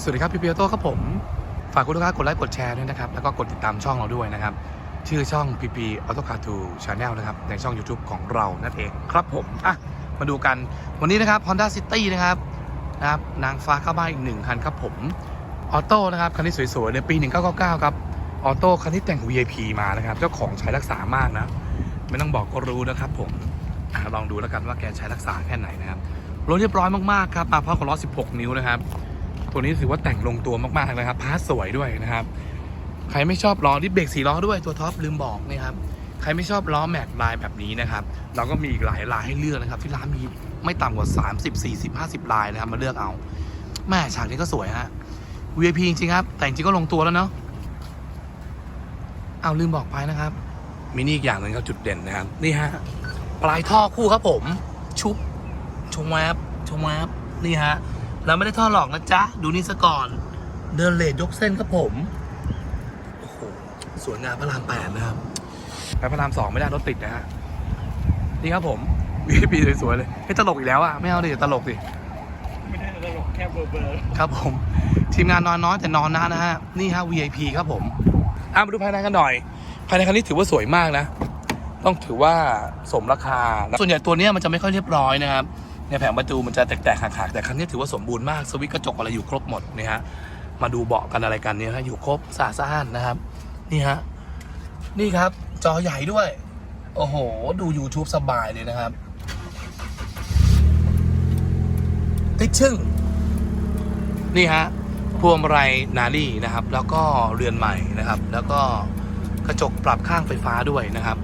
สวัสดีครับพี่เปียโต้ครับผม ฝากคุณลูกค้ากดไลค์กดแชร์ด้วยนะครับ แล้วก็กดติดตามช่องเราด้วยนะครับ ชื่อช่อง PP Auto Car 2 Channel นะครับ ในช่อง YouTube ของเรานั่นเองครับผม อะ มาดูกันวันนี้นะครับ Honda City นะครับนะครับนางฟ้าเข้าบ้านอีกหนึ่งคันครับผมออโต้นะครับคันนี้สวยๆในปี 1999 ครับออโต้คันที่แต่ง VIP มานะครับ เจ้าของใช้รักษามากนะ ไม่ต้องบอกก็รู้นะครับผมอลองดูแล้วกันว่าแกใช้รักษาแค่ไหนนะครับรถเรียบร้อยมากๆครับมาพร้อมกับล้อ 16 นิ้วนะครับ ตัวนี้ถือว่าแต่งลงตัวมากๆนะครับพาร์ทสวยด้วยนะครับ ใครไม่ชอบล้อดิสเบรกสีล้อด้วยตัวท็อปลืมบอกนะครับใครไม่ชอบล้อแม็กลายแบบนี้นะครับ เราก็มีอีกหลายลายให้เลือกนะครับ ที่ร้านมีไม่ต่ำกว่า 30 40 50 ลายนะครับ มาเลือกเอาแม่ฉากนี้ก็สวยฮะ VIP จริงๆครับ แต่จริงก็ลงตัวแล้วเนาะเอาลืมบอกไปนะครับมีนี่อีกอย่างหนึ่งครับจุดเด่นนะครับ นี่ฮะปลายท่อคู่ครับผม ชุบชงแวบชงแวบนี่ฮะ เราไม่ได้ท่อหลอกนะจ๊ะ ดูนี่ซะก่อน เดินเลดยกเส้นครับผม โอ้โห สวยงามพระรามแปดนะครับ ไปพระรามสองไม่ได้รถติดนะฮะ นี่ครับผม VIP สวยๆเลยให้ยตลกอีกแล้วอะ ไม่เอาดิอย่าตลกดิ ไม่ได้ตลกแค่เบอร์เบอร์ครับผม ทีมงานนอนน้อยแต่นอนนะนะฮะ นี่ฮะ VIP ครับผมอะมาดูภายในกันหน่อย ภายในคันนี้ถือว่าสวยมากนะ ต้องถือว่าสมราคา ส่วนใหญ่ตัวเนี้ยมันจะไม่ค่อยเรียบร้อยนะครับ ในแผงประตูมันจะแตกๆหักๆแต่คันนี้ถือว่าสมบูรณ์มากสวิตกระจกอะไรอยู่ครบหมดนี่ฮะมาดูเบาะกันอะไรกันเนี่ยฮะอยู่ครบสะอาดนะครับ นี่ฮะนี่ครับ จอใหญ่ด้วย โอ้โห ดู YouTube สบายเลยนะครับ ติดชึ่ง นี่ฮะพวงมาลัยนาลี่นะครับ แล้วก็เรือนใหม่นะครับ แล้วก็กระจกปรับข้างไฟฟ้าด้วยนะครับ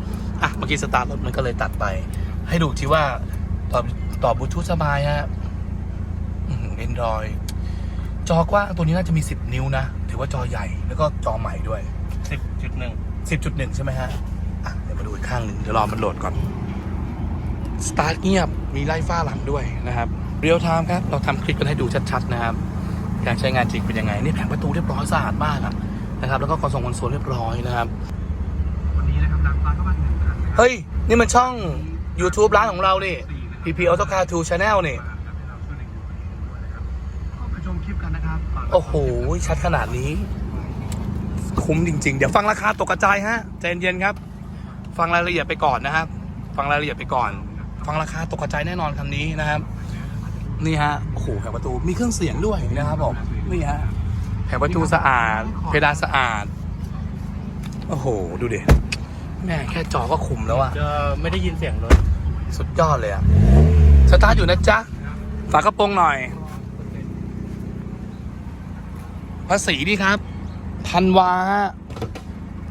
อะเมื่อกี้สตาร์ทรถมันก็เลยตัดไป ให้ดูที่ว่าตอบ ตอบบลูทูธสบายฮะเอ็นดรอยจอกว้างตัวนี้น่าจะมี 10 นิ้วนะ ถือว่าจอใหญ่แล้วก็จอใหม่ด้วยสิบจุดหนึ่ง10.1 ใช่ไหมฮะอะเดี๋ยวมาดูอีกข้างหนึ่งเดี๋ยวรอมันโหลดก่อนสตาร์ทเงียบมีไล่ฟ้าหลังด้วยนะครับเรียลไทม์ครับ เราทำคลิปกันให้ดูชัดๆนะครับการใช้งานจริงเป็นยังไง นี่แผงประตูเรียบร้อยสะอาดมากอะนะครับ แล้วก็คอนโซลคอนโซลเรียบร้อยนะครับวันนี้นะครับดังฟ้าเข้ามาหนึ่งคันนะครับเฮ้ย นี่มันช่อง YouTube ร้านของเรานี่ PP Auto Car 2 Channel นี่เข้าไปชมคลิปกันนะครับโอ้โห ชัดขนาดนี้ คุ้มจริง ๆ เดี๋ยวฟังราคาตกกระจายฮะใจเย็นๆครับ ฟังรายละเอียดไปก่อนนะครับ ฟังรายละเอียดไปก่อน ฟังราคาตกกระจายแน่นอนคันนี้นะครับ นี่ฮะโอ้โหแผงประตูมีเครื่องเสียงด้วยนะครับผมนี่ฮะแผงประตูสะอาด เพดานสะอาด โอ้โห ดูดิแม่แค่จอก็คุมแล้วอะจะไม่ได้ยินเสียงรถสุดยอดเลยอะ สตาร์ทอยู่นะจ๊ะ ฝากระโปรงหน่อย ภาษีนี่ครับธันวาฮะ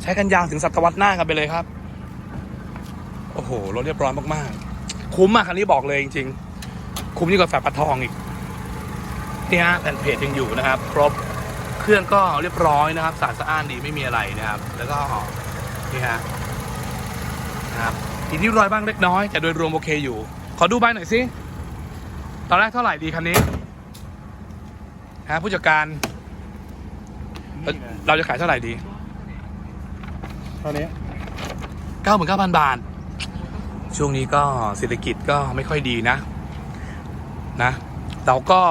ใช้กันยาวถึงศตวรรษหน้ากันไปเลยครับ โอ้โห รถเรียบร้อยมาก ๆ คุ้มมากคันนี้บอกเลยจริง ๆ คุ้มยิ่งกว่าแฟบปลาทองอีกนี่ฮะแผ่นเพจยังอยู่นะครับ ครบเครื่องก็เรียบร้อยนะครับสะอาดสะอ้านดีไม่มีอะไรนะครับ แล้วก็นี่ฮะนะครับอีกนิดรอยบ้างเล็กน้อยแต่โดยรวมโอเคอยู่ ขอดูใบหน่อยสิ ตอนแรกเท่าไหร่ดีคันนี้ฮะผู้จัดการ เราเราจะขายเท่าไหร่ดีตอนนี้99,000บาท ช่วงนี้ก็เศรษฐกิจก็ไม่ค่อยดีนะ นะ เราก็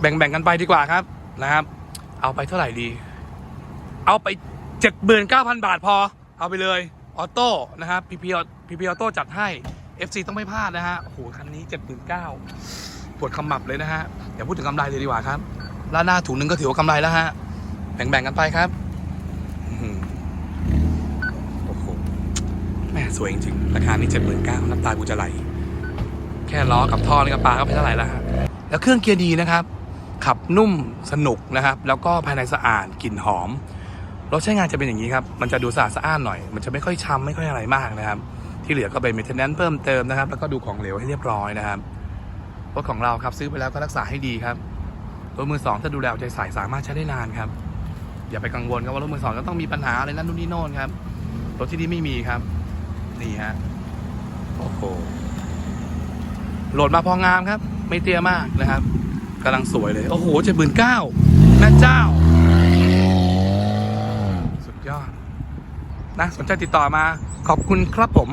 แบ่งๆกันไปดีกว่าครับนะครับ เอาไปเท่าไหร่ดี เอาไป79,000บาทพอ เอาไปเลย ออโต้นะครับ พีพีพีพีออโต้จัดให้ FC ต้องไม่พลาดนะฮะโอ้โหคันนี้79,000ปวดขมับเลยนะฮะเดี๋ยวพูดถึงกำไรเลยดีกว่าครับล้านหน้าถุงหนึงก็ถือว่ากำไรแล้วฮะแบ่งๆกันไปครับโอ้โหแม่สวยจริงๆราคานี้79,000น้ำตากูจะไหลแค่ล้อกับท่อนี่ก็ปลาก็ไปเท่าไหร่แล้วฮะแล้วเครื่องเกียร์ดีนะครับ ขับนุ่มสนุกนะครับ แล้วก็ภายในสะอาดกลิ่นหอมรถใช้งานจะเป็นอย่างนี้ครับ มันจะดูสะอาดสะอ้านหน่อย มันจะไม่ค่อยช้ำไม่ค่อยอะไรมากนะครับ ที่เหลือก็เป็น maintenance เพิ่มเติมนะครับ แล้วก็ดูของเหลวให้เรียบร้อยนะครับรถของเราครับซื้อไปแล้วก็รักษาให้ดีครับรถมือสองถ้าดูแลเอาใจใส่สามารถใช้ได้นานครับ อย่าไปกังวลครับว่ารถมือสองจะต้องมีปัญหาอะไรนั่นนู่นนี่โน่นครับรถที่นี่ไม่มีครับ นี่ฮะโอ้โหโหลดมาพองามครับ ไม่เตี้ยมากนะครับกำลังสวยเลย โอ้โหเจ็ดหมื่นเก้าแม่เจ้า สุดยอด นะ สนใจติดต่อมา ขอบคุณครับผม